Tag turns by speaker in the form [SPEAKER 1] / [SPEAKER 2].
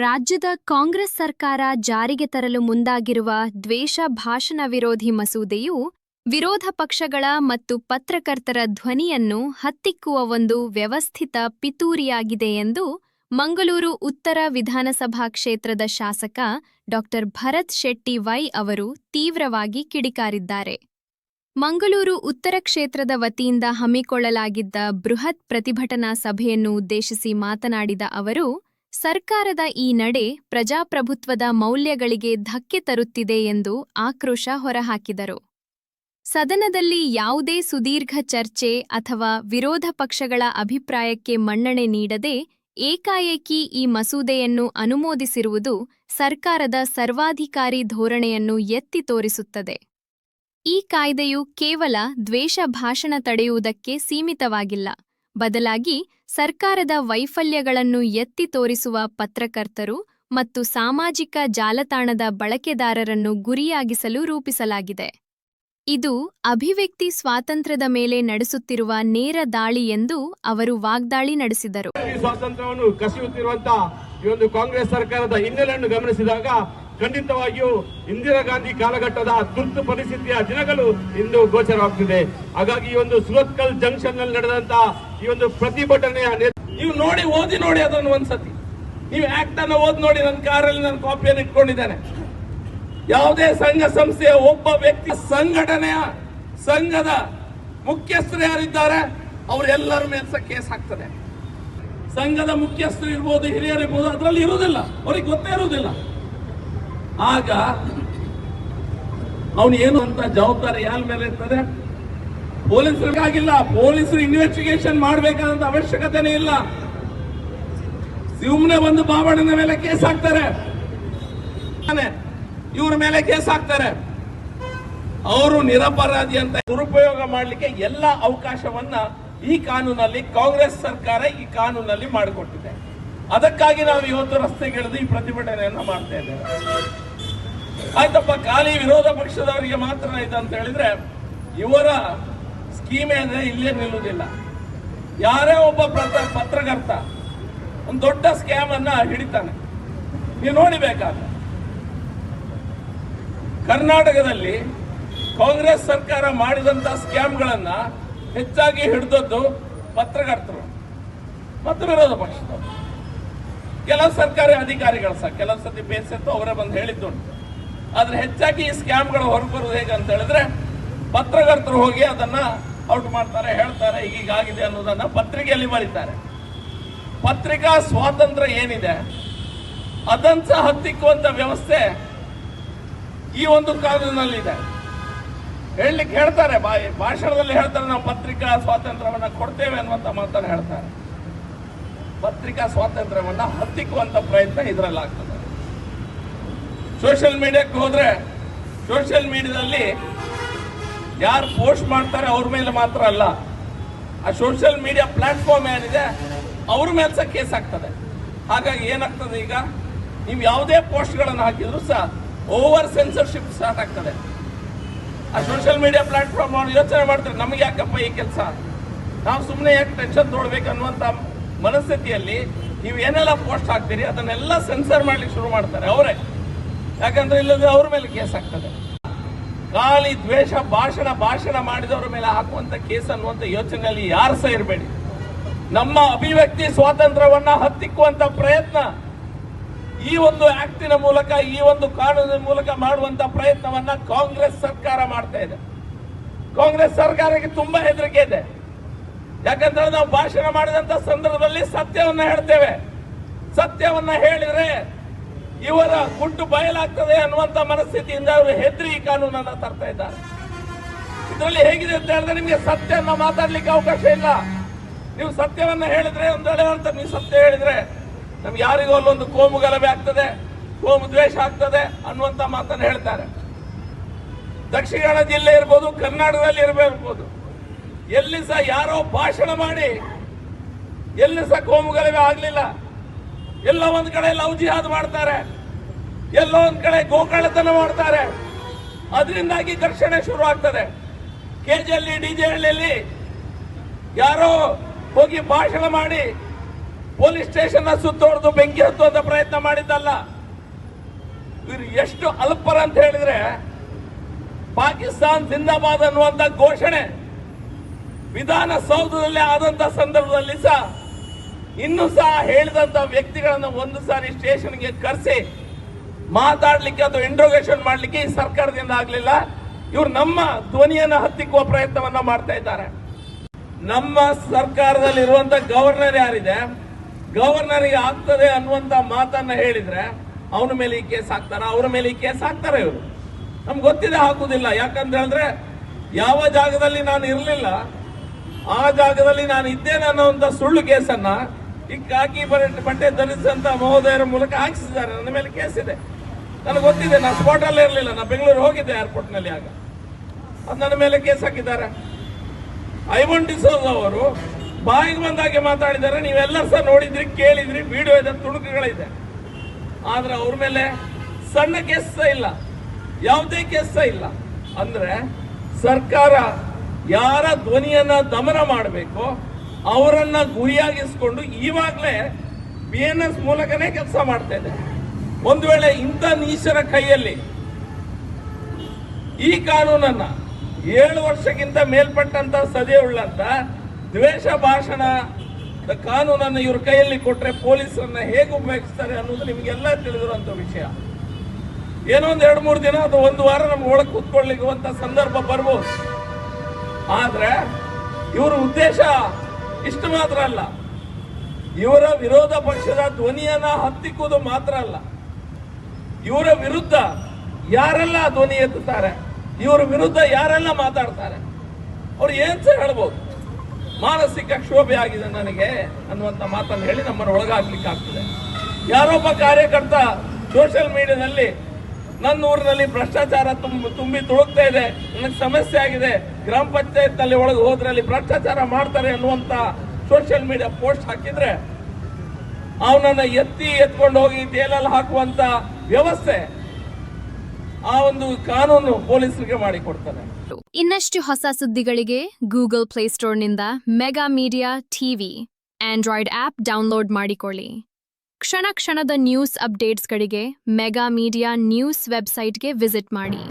[SPEAKER 1] ರಾಜ್ಯದ ಕಾಂಗ್ರೆಸ್ ಸರ್ಕಾರ ಜಾರಿಗೆ ತರಲು ಮುಂದಾಗಿರುವ ದ್ವೇಷ ಭಾಷಣ ವಿರೋಧಿ ಮಸೂದೆಯು ವಿರೋಧ ಪಕ್ಷಗಳ ಮತ್ತು ಪತ್ರಕರ್ತರ ಧ್ವನಿಯನ್ನು ಹತ್ತಿಕ್ಕುವ ಒಂದು ವ್ಯವಸ್ಥಿತ ಪಿತೂರಿಯಾಗಿದೆ ಎಂದು ಮಂಗಳೂರು ಉತ್ತರ ವಿಧಾನಸಭಾ ಕ್ಷೇತ್ರದ ಶಾಸಕ ಡಾ. ಭರತ್ ಶೆಟ್ಟಿ ವೈ ಅವರು ತೀವ್ರವಾಗಿ ಕಿಡಿಕಾರಿದ್ದಾರೆ. ಮಂಗಳೂರು ಉತ್ತರ ಕ್ಷೇತ್ರದ ವತಿಯಿಂದ ಹಮ್ಮಿಕೊಳ್ಳಲಾಗಿದ್ದ ಬೃಹತ್ ಪ್ರತಿಭಟನಾ ಸಭೆಯನ್ನು ಉದ್ದೇಶಿಸಿ ಮಾತನಾಡಿದ ಅವರು ಸರ್ಕಾರದ ಈ ನಡೆ ಪ್ರಜಾಪ್ರಭುತ್ವದ ಮೌಲ್ಯಗಳಿಗೆ ಧಕ್ಕೆ ತರುತ್ತಿದೆ ಎಂದು ಆಕ್ರೋಶ ಹೊರಹಾಕಿದರು. ಸದನದಲ್ಲಿ ಯಾವುದೇ ಸುದೀರ್ಘ ಚರ್ಚೆ ಅಥವಾ ವಿರೋಧ ಪಕ್ಷಗಳ ಅಭಿಪ್ರಾಯಕ್ಕೆ ಮನ್ನಣೆ ನೀಡದೆ ಏಕಾಏಕಿ ಈ ಮಸೂದೆಯನ್ನು ಅನುಮೋದಿಸಿರುವುದು ಸರ್ಕಾರದ ಸರ್ವಾಧಿಕಾರಿ ಧೋರಣೆಯನ್ನು ಎತ್ತಿ ತೋರಿಸುತ್ತದೆ. ಈ ಕಾಯ್ದೆಯು ಕೇವಲ ದ್ವೇಷ ಭಾಷಣ ತಡೆಯುವುದಕ್ಕೆ ಸೀಮಿತವಾಗಿಲ್ಲ. ಬದಲಾಗಿ ಸರ್ಕಾರದ ವೈಫಲ್ಯಗಳನ್ನು ಎತ್ತಿ ತೋರಿಸುವ ಪತ್ರಕರ್ತರು ಮತ್ತು ಸಾಮಾಜಿಕ ಜಾಲತಾಣದ ಬಳಕೆದಾರರನ್ನು ಗುರಿಯಾಗಿಸಲು ರೂಪಿಸಲಾಗಿದೆ. ಇದು ಅಭಿವ್ಯಕ್ತಿ ಸ್ವಾತಂತ್ರ್ಯದ ಮೇಲೆ ನಡೆಸುತ್ತಿರುವ ನೇರ ದಾಳಿ ಎಂದು ಅವರು ವಾಗ್ದಾಳಿ ನಡೆಸಿದರು.
[SPEAKER 2] ಸ್ವಾತಂತ್ರ್ಯವನ್ನು ಕಸಿಯುತ್ತಿರುವಂತಹ ಈ ಒಂದು ಕಾಂಗ್ರೆಸ್ ಸರ್ಕಾರದ ಹಿನ್ನೆಲೆಯನ್ನು ಗಮನಿಸಿದಾಗ ಖಂಡಿತವಾಗಿಯೂ ಇಂದಿರಾ ಗಾಂಧಿ ಕಾಲಘಟ್ಟದ ತುರ್ತು ಪರಿಸ್ಥಿತಿಯ ದಿನಗಳು ಇಂದು ಗೋಚರವಾಗ್ತಿದೆ. ಹಾಗಾಗಿ ಈ ಒಂದು ಸುರತ್ಕಲ್ ಜಂಕ್ಷನ್ನಲ್ಲಿ ನಡೆದಂತ ಈ ಒಂದು ಪ್ರತಿಭಟನೆಯ ನೀವು ನೋಡಿ, ಓದಿ ನೋಡಿ ಅದನ್ನು ಒಂದ್ಸತಿ. ನೀವು ಆಕ್ಟ್ ಅನ್ನು ಓದಿ ನೋಡಿ ನನ್ನ ಕಾರಲ್ಲಿ ನನ್ನ ಕಾಪಿಯನ್ನು ಇಟ್ಕೊಂಡಿದ್ದೇನೆ. ಯಾವುದೇ ಸಂಘ ಸಂಸ್ಥೆಯ ಒಬ್ಬ ವ್ಯಕ್ತಿ, ಸಂಘಟನೆಯ ಸಂಘದ ಮುಖ್ಯಸ್ಥರು ಯಾರಿದ್ದಾರೆ, ಅವರೆಲ್ಲರ ಮೇಲೆ ಕೇಸ್ ಆಗ್ತದೆ ಸಂಘದ ಮುಖ್ಯಸ್ಥರು ಇರ್ಬೋದು, ಹಿರಿಯರು ಇರ್ಬೋದು, ಅದರಲ್ಲಿ ಇರುವುದಿಲ್ಲ. ಅವ್ರಿಗೆ ಗೊತ್ತೇ ಇರುವುದಿಲ್ಲ. ಆಗ, ಅವನು ಏನು ಅಂತ ಜವಾಬ್ದಾರಿ ಯಾರ ಮೇಲೆ ಇರ್ತದೆ? ಪೊಲೀಸರಿಗಾಗಿಲ್ಲ ಪೊಲೀಸರು ಇನ್ವೆಸ್ಟಿಗೇಷನ್ ಮಾಡಬೇಕಾದಂತ ಅವಶ್ಯಕತೆನೇ ಇಲ್ಲ. ಸುಮ್ಮನೆ ಒಂದು ಬಾಬಣ್ಣನ ಮೇಲೆ ಕೇಸ್ ಹಾಕ್ತಾರೆ. ಇವ್ರ ಮೇಲೆ ಕೇಸ್ ಹಾಕ್ತಾರೆ. ಅವರು ನಿರಪರಾಧಿ ಅಂತ ದುರುಪಯೋಗ ಮಾಡಲಿಕ್ಕೆ ಎಲ್ಲ ಅವಕಾಶವನ್ನ ಈ ಕಾನೂನಲ್ಲಿ ಕಾಂಗ್ರೆಸ್ ಸರ್ಕಾರ ಈ ಕಾನೂನಲ್ಲಿ ಮಾಡಿಕೊಟ್ಟಿದೆ. ಅದಕ್ಕಾಗಿ ನಾವು ಇವತ್ತು ರಸ್ತೆಗಿಳಿದು ಈ ಪ್ರತಿಭಟನೆಯನ್ನ ಮಾಡ್ತಾ ಇದ್ದೇವೆ. ಆಯ್ತಪ್ಪ, ಖಾಲಿ ವಿರೋಧ ಪಕ್ಷದವರಿಗೆ ಮಾತ್ರ ಇದೆ ಅಂತ ಹೇಳಿದ್ರೆ ಇವರ ಸ್ಕೀಮ್ ಅಂದರೆ ಇಲ್ಲೇ ನಿಲ್ಲುವುದಿಲ್ಲ ಯಾರೇ ಒಬ್ಬ ಪತ್ರ- ಪತ್ರಕರ್ತ ಒಂದು ದೊಡ್ಡ ಸ್ಕ್ಯಾಮ್ ಅನ್ನ ಹಿಡಿತಾನೆ. ನೀವು ನೋಡಿಬೇಕಾದ ಕರ್ನಾಟಕದಲ್ಲಿ ಕಾಂಗ್ರೆಸ್ ಸರ್ಕಾರ ಮಾಡಿದಂತ ಸ್ಕ್ಯಾಮ್ಗಳನ್ನ ಹೆಚ್ಚಾಗಿ ಹಿಡಿದದ್ದು ಪತ್ರಕರ್ತರು. ಮತ್ತು ವಿರೋಧ ಪಕ್ಷದವರು. ಕೆಲವು ಸರ್ಕಾರಿ ಅಧಿಕಾರಿಗಳು ಸಹ, ಕೆಲವು ಸತಿ ಬೇಸತ್ತು ಅವರೇ ಬಂದು ಹೇಳಿದ್ದುಂಟು ಆದ್ರೆ ಹೆಚ್ಚಾಗಿ ಈ ಸ್ಕ್ಯಾಮ್ಗಳು ಹೊರಬರುವುದು ಅಂತ ಹೇಳಿದ್ರೆ ಪತ್ರಕರ್ತರು ಹೋಗಿ ಅದನ್ನ ಔಟ್ ಮಾಡ್ತಾರೆ, ಹೇಳ್ತಾರೆ, ಹೀಗಾಗಿದೆ ಅನ್ನೋದನ್ನ ಪತ್ರಿಕೆಯಲ್ಲಿ ಬರೀತಾರೆ. ಪತ್ರಿಕಾ ಸ್ವಾತಂತ್ರ್ಯ ಏನಿದೆ, ಅದನ್ನ ಸಹ ಹತ್ತಿಕ್ಕುವಂತ ವ್ಯವಸ್ಥೆ ಈ ಒಂದು ಕಾನೂನಲ್ಲಿದೆ. ಹೇಳಲಿಕ್ಕೆ ಹೇಳ್ತಾರೆ ಭಾಷಣದಲ್ಲಿ ಹೇಳ್ತಾರೆ, ನಾವು ಪತ್ರಿಕಾ ಸ್ವಾತಂತ್ರ್ಯವನ್ನ ಕೊಡ್ತೇವೆ ಅನ್ನುವಂತ ಮಾತನ್ನು ಹೇಳ್ತಾರೆ. ಪತ್ರಿಕಾ ಸ್ವಾತಂತ್ರ್ಯವನ್ನ ಹತ್ತಿಕ್ಕುವಂತ ಪ್ರಯತ್ನ ಇದರಲ್ಲಿ ಆಗ್ತದೆ. ಸೋಷಿಯಲ್ ಮೀಡಿಯಾಕ್ಕೆ ಹೋದ್ರೆ, ಸೋಷಿಯಲ್ ಮೀಡಿಯಾದಲ್ಲಿ ಯಾರು ಪೋಸ್ಟ್ ಮಾಡ್ತಾರೆ ಅವ್ರ ಮೇಲೆ ಮಾತ್ರ ಅಲ್ಲ. ಆ ಸೋಷಿಯಲ್ ಮೀಡಿಯಾ ಪ್ಲಾಟ್ಫಾರ್ಮ್ ಏನಿದೆ, ಅವ್ರ ಮೇಲೆ ಸಹ ಕೇಸ್ ಆಗ್ತದೆ. ಹಾಗಾಗಿ ಏನಾಗ್ತದೆ ಈಗ, ನೀವು ಯಾವುದೇ ಪೋಸ್ಟ್ಗಳನ್ನು ಹಾಕಿದ್ರು ಸಹ ಓವರ್ ಸೆನ್ಸರ್ಶಿಪ್ ಸ್ಟಾರ್ಟ್ ಆಗ್ತದೆ. ಆ ಸೋಷಿಯಲ್ ಮೀಡಿಯಾ ಪ್ಲಾಟ್ಫಾರ್ಮ್ ಅವ್ರು ಯೋಚನೆ ಮಾಡ್ತಾರೆ, ನಮಗೆ ಯಾಕಪ್ಪ ಈ ಕೆಲಸ? ನಾವು ಸುಮ್ಮನೆ ಯಾಕೆ ಟೆನ್ಷನ್ ತೊಡ್ಬೇಕು ಅನ್ನುವಂಥ ಮನಸ್ಥಿತಿಯಲ್ಲಿ ನೀವು ಏನೆಲ್ಲ ಪೋಸ್ಟ್ ಹಾಕ್ತೀರಿ, ಅದನ್ನೆಲ್ಲ ಸೆನ್ಸರ್ ಮಾಡ್ಲಿಕ್ಕೆ ಶುರು ಮಾಡ್ತಾರೆ ಅವರೇ. ಯಾಕಂದ್ರೆ ಇಲ್ಲದೆ ಅವ್ರ ಮೇಲೆ ಕೇಸ್ ಆಗ್ತದೆ. ಖಾಲಿ ದ್ವೇಷ, ಭಾಷಣ ಭಾಷಣ ಮಾಡಿದವರ ಮೇಲೆ ಹಾಕುವಂತ ಕೇಸ್ ಅನ್ನುವಂಥ ಯೋಚನೆಯಲ್ಲಿ ಯಾರು ಸಹ ಇರಬೇಡಿ. ನಮ್ಮ ಅಭಿವ್ಯಕ್ತಿ ಸ್ವಾತಂತ್ರ್ಯವನ್ನ ಹತ್ತಿಕ್ಕುವಂತ ಪ್ರಯತ್ನ ಈ ಒಂದು ಆಕ್ಟಿನ ಮೂಲಕ, ಈ ಒಂದು ಕಾನೂನಿನ ಮೂಲಕ ಮಾಡುವಂತ ಪ್ರಯತ್ನವನ್ನ ಕಾಂಗ್ರೆಸ್ ಸರ್ಕಾರ ಮಾಡ್ತಾ ಇದೆ. ಕಾಂಗ್ರೆಸ್ ಸರ್ಕಾರಕ್ಕೆ ತುಂಬಾ ಹೆದರಿಕೆ ಇದೆ. ಯಾಕಂದ್ರೆ ನಾವು ಭಾಷಣ ಮಾಡಿದಂತ ಸಂದರ್ಭದಲ್ಲಿ ಸತ್ಯವನ್ನ ಹೇಳ್ತೇವೆ. ಸತ್ಯವನ್ನ ಹೇಳಿದ್ರೆ ಇವರ ಗುಟ್ಟು ಬಯಲಾಗ್ತದೆ ಅನ್ನುವಂತ ಮನಸ್ಥಿತಿಯಿಂದ ಅವರು ಹೆದರಿ ಈ ಕಾನೂನನ್ನ ತರ್ತಾ ಇದ್ದಾರೆ. ಇದರಲ್ಲಿ ಹೇಗಿದೆ ಅಂತ ಹೇಳಿದ್ರೆ ನಿಮಗೆ ಸತ್ಯವನ್ನ ಮಾತಾಡ್ಲಿಕ್ಕೆ ಅವಕಾಶ ಇಲ್ಲ. ನೀವು ಸತ್ಯವನ್ನ ಹೇಳಿದ್ರೆ ಒಂದು ಅಂತ ನೀವು ಸತ್ಯ ಹೇಳಿದ್ರೆ ನಮ್ಗೆ ಯಾರಿಗೂ ಅಲ್ಲೊಂದು ಕೋಮು ಗಲಭೆ ಆಗ್ತದೆ, ಕೋಮು ದ್ವೇಷ ಆಗ್ತದೆ ಅನ್ನುವಂತ ಮಾತನ್ನು ಹೇಳ್ತಾರೆ. ದಕ್ಷಿಣ ಕನ್ನಡ ಜಿಲ್ಲೆ ಇರ್ಬೋದು, ಕರ್ನಾಟಕದಲ್ಲಿ ಇರಬೇಕು ಎಲ್ಲಿ ಸಹ ಯಾರೋ ಭಾಷಣ ಮಾಡಿ, ಎಲ್ಲಿ ಸಹ ಕೋಮು ಗಲಭೆ ಆಗ್ಲಿಲ್ಲ. ಎಲ್ಲ ಒಂದ್ ಕಡೆ ಲವ್ ಜಿಹಾದ್ ಮಾಡ್ತಾರೆ, ಎಲ್ಲೋ ಒಂದ್ ಕಡೆ ಗೋಕಳತನ ಮಾಡ್ತಾರೆ. ಅದರಿಂದಾಗಿ ಘರ್ಷಣೆ ಶುರು ಆಗ್ತದೆ ಕೆಜಿಯಲ್ಲಿ ಡಿಜೆ ಹಳ್ಳಿಯಲ್ಲಿ ಯಾರೋ ಹೋಗಿ ಭಾಷಣ ಮಾಡಿ ಪೊಲೀಸ್ ಸ್ಟೇಷನ್ ಸುತ್ತೋಡ್ದು ಬೆಂಕಿ ಹತ್ತುವಂತ ಪ್ರಯತ್ನ ಮಾಡಿದ್ದಲ್ಲ. ಇವ್ರು ಎಷ್ಟು ಅಲ್ಪರ ಅಂತ ಹೇಳಿದ್ರೆ ಪಾಕಿಸ್ತಾನ್ ಜಿಂದಾಬಾದ್ ಅನ್ನುವಂತ ಘೋಷಣೆ ವಿಧಾನಸೌಧದಲ್ಲಿ ಆದಂತ ಸಂದರ್ಭದಲ್ಲಿ ಸಹ ಇನ್ನೂ ಸಹ ಹೇಳಿದಂತ ವ್ಯಕ್ತಿಗಳನ್ನ ಒಂದು ಸಾರಿ ಸ್ಟೇಷನ್ಗೆ ಕರೆಸಿ ಮಾತಾಡ್ಲಿಕ್ಕೆ ಅಥವಾ ಇಂಟ್ರೋಗೇಷನ್ ಮಾಡ್ಲಿಕ್ಕೆ ಈ ಸರ್ಕಾರದಿಂದ ಆಗ್ಲಿಲ್ಲ. ಇವ್ರು ನಮ್ಮ ಧ್ವನಿಯನ್ನ ಹತ್ತಿಕ್ಕುವ ಪ್ರಯತ್ನವನ್ನ ಮಾಡ್ತಾ ಇದ್ದಾರೆ. ನಮ್ಮ ಸರ್ಕಾರದಲ್ಲಿ ಇರುವಂತ ಗವರ್ನರ್ ಯಾರಿದೆ? ಗವರ್ನರ್ಗೆ ಆಗ್ತದೆ ಅನ್ನುವಂತ ಮಾತನ್ನ ಹೇಳಿದ್ರೆ ಅವನ ಮೇಲೆ ಈ ಕೇಸ್ ಹಾಕ್ತಾರ? ಅವ್ರ ಮೇಲೆ ಈ ಕೇಸ್ ಹಾಕ್ತಾರೆ ಇವರು. ನಮ್ಗೆ ಗೊತ್ತಿದೆ ಹಾಕುದಿಲ್ಲ. ಯಾಕಂತ ಹೇಳಿದ್ರೆ ಯಾವ ಜಾಗದಲ್ಲಿ ನಾನು ಇರಲಿಲ್ಲ, ಆ ಜಾಗದಲ್ಲಿ ನಾನು ಇದ್ದೇನೆ ಅನ್ನುವಂತ ಸುಳ್ಳು ಕೇಸನ್ನ ಈ ಕಾಕಿ ಬಟ್ಟೆ ಧರಿಸಿದಂತ ಮಹೋದಯರ ಮೂಲಕ ಹಾಕಿಸಿದ್ದಾರೆ. ನನ್ನ ಮೇಲೆ ಕೇಸ್ ಇದೆ. ನನಗೆ ಗೊತ್ತಿದೆ, ನಾನು ಸ್ಪಾಟ್ ಅಲ್ಲೇ ಇರಲಿಲ್ಲ. ನಾನು ಬೆಂಗಳೂರು ಹೋಗಿದ್ದೆ ಏರ್ಪೋರ್ಟ್ನಲ್ಲಿ ಆಗ. ಅದು ನನ್ನ ಮೇಲೆ ಕೇಸ್ ಹಾಕಿದ್ದಾರೆ. ಐವನ್ ಡಿಸೋಸ್ ಅವರು ಬಾಯಿಗೆ ಬಂದಾಗೆ ಮಾತಾಡಿದ್ದಾರೆ. ನೀವೆಲ್ಲರೂ ಸಹ ನೋಡಿದ್ರಿ, ಕೇಳಿದ್ರಿ ವಿಡಿಯೋ ಇದೆ, ತುಣುಕುಗಳಿದೆ. ಆದ್ರೆ ಅವ್ರ ಮೇಲೆ ಸಣ್ಣ ಕೇಸ್ ಇಲ್ಲ. ಯಾವುದೇ ಕೇಸ್ ಇಲ್ಲ. ಅಂದ್ರೆ ಸರ್ಕಾರ ಯಾರ ಧ್ವನಿಯನ್ನ ದಮನ ಮಾಡಬೇಕು ಅವರನ್ನ ಗುರಿಯಾಗಿಸಿಕೊಂಡು ಈವಾಗ್ಲೇ ಬಿ ಎನ್ ಎಸ್ ಮೂಲಕನೇ ಕೆಲಸ ಮಾಡ್ತಾ ಇದೆ. ಒಂದು ವೇಳೆ ಇಂಥ ನೀಚರ ಕೈಯಲ್ಲಿ ಈ ಕಾನೂನನ್ನ ಏಳು ವರ್ಷಕ್ಕಿಂತ ಮೇಲ್ಪಟ್ಟಂತ ಸದೆ ಉಳ್ಳಂತ ದ್ವೇಷ ಭಾಷಣ ಕಾನೂನನ್ನು ಇವ್ರ ಕೈಯಲ್ಲಿ ಕೊಟ್ರೆ ಪೊಲೀಸರನ್ನ ಹೇಗೆ ಉಪಯೋಗಿಸ್ತಾರೆ ಅನ್ನೋದು ನಿಮಗೆಲ್ಲ ತಿಳಿದಿರುವಂತ ವಿಷಯ. ಏನೋ ಒಂದ್ ಎರಡು ಮೂರು ದಿನ ಅದು ಒಂದು ವಾರ ನಮ್ಗೆ ಒಳಗೆ ಕೂತ್ಕೊಳ್ಳಿಗುವಂತ ಸಂದರ್ಭ ಬರ್ಬೋದು. ಆದ್ರೆ ಇವರ ಉದ್ದೇಶ ಇಷ್ಟು ಮಾತ್ರ ಅಲ್ಲ. ಇವರ ವಿರೋಧ ಪಕ್ಷದ ಧ್ವನಿಯನ್ನ ಹತ್ತಿಕ್ಕುವುದು ಮಾತ್ರ ಅಲ್ಲ. ಇವರ ವಿರುದ್ಧ ಯಾರೆಲ್ಲ ಧ್ವನಿ ಎತ್ತುತ್ತಾರೆ? ಇವರ ವಿರುದ್ಧ ಯಾರೆಲ್ಲ ಮಾತಾಡ್ತಾರೆ? ಅವ್ರು ಏನ್ ಸಹ ಹೇಳ್ಬೋದು? ಮಾನಸಿಕ ಕ್ಷೋಭೆ ಆಗಿದೆ ನನಗೆ ಅನ್ನುವಂತ ಮಾತನ್ನು ಹೇಳಿ ನಮ್ಮನ್ನು ಒಳಗಾಗ್ಲಿಕ್ಕೆ ಆಗ್ತದೆ. ಯಾರೊಬ್ಬ ಕಾರ್ಯಕರ್ತ ಸೋಷಿಯಲ್ ಮೀಡಿಯಾದಲ್ಲಿ ನನ್ನ ಊರಿನಲ್ಲಿ ಭ್ರಷ್ಟಾಚಾರ ತುಂಬ, ತುಂಬಿ ತುಳುಕ್ತಾ ಇದೆ, ನನಗೆ ಸಮಸ್ಯೆ ಆಗಿದೆ ಗ್ರಾಮ ಪಂಚಾಯತ್ನಲ್ಲಿ ಒಳಗೆ ಹೋದ್ರಲ್ಲಿ ಭ್ರಷ್ಟಾಚಾರ ಮಾಡ್ತಾರೆ ಅನ್ನುವಂತ ಸೋಷಿಯಲ್ ಮೀಡಿಯಾ ಪೋಸ್ಟ್ ಹಾಕಿದ್ರೆ ಅವನನ್ನ ಎತ್ತಿ ಎತ್ಕೊಂಡು ಹೋಗಿ ಜೈಲಲ್ಲಿ ಹಾಕುವಂತ ವ್ಯವಸ್ಥೆ ಆ ಒಂದು ಕಾನೂನು ಪೊಲೀಸರಿಗೆ ಮಾಡಿಕೊಡ್ತಾರೆ
[SPEAKER 1] ಇನ್ನಷ್ಟು ಹೊಸ ಸುದ್ದಿಗಳಿಗೆ Google ಪ್ಲೇಸ್ಟೋರ್ನಿಂದ Mega Media TV Android app download ಮಾಡಿಕೊಳ್ಳಿ. ಕ್ಷಣ ಕ್ಷಣದ ನ್ಯೂಸ್ ಅಪ್ಡೇಟ್ಸ್ಗಳಿಗೆ ಮೆಗಾ ಮೀಡಿಯಾ ನ್ಯೂಸ್ ವೆಬ್ಸೈಟ್ಗೆ ವಿಸಿಟ್ ಮಾಡಿ.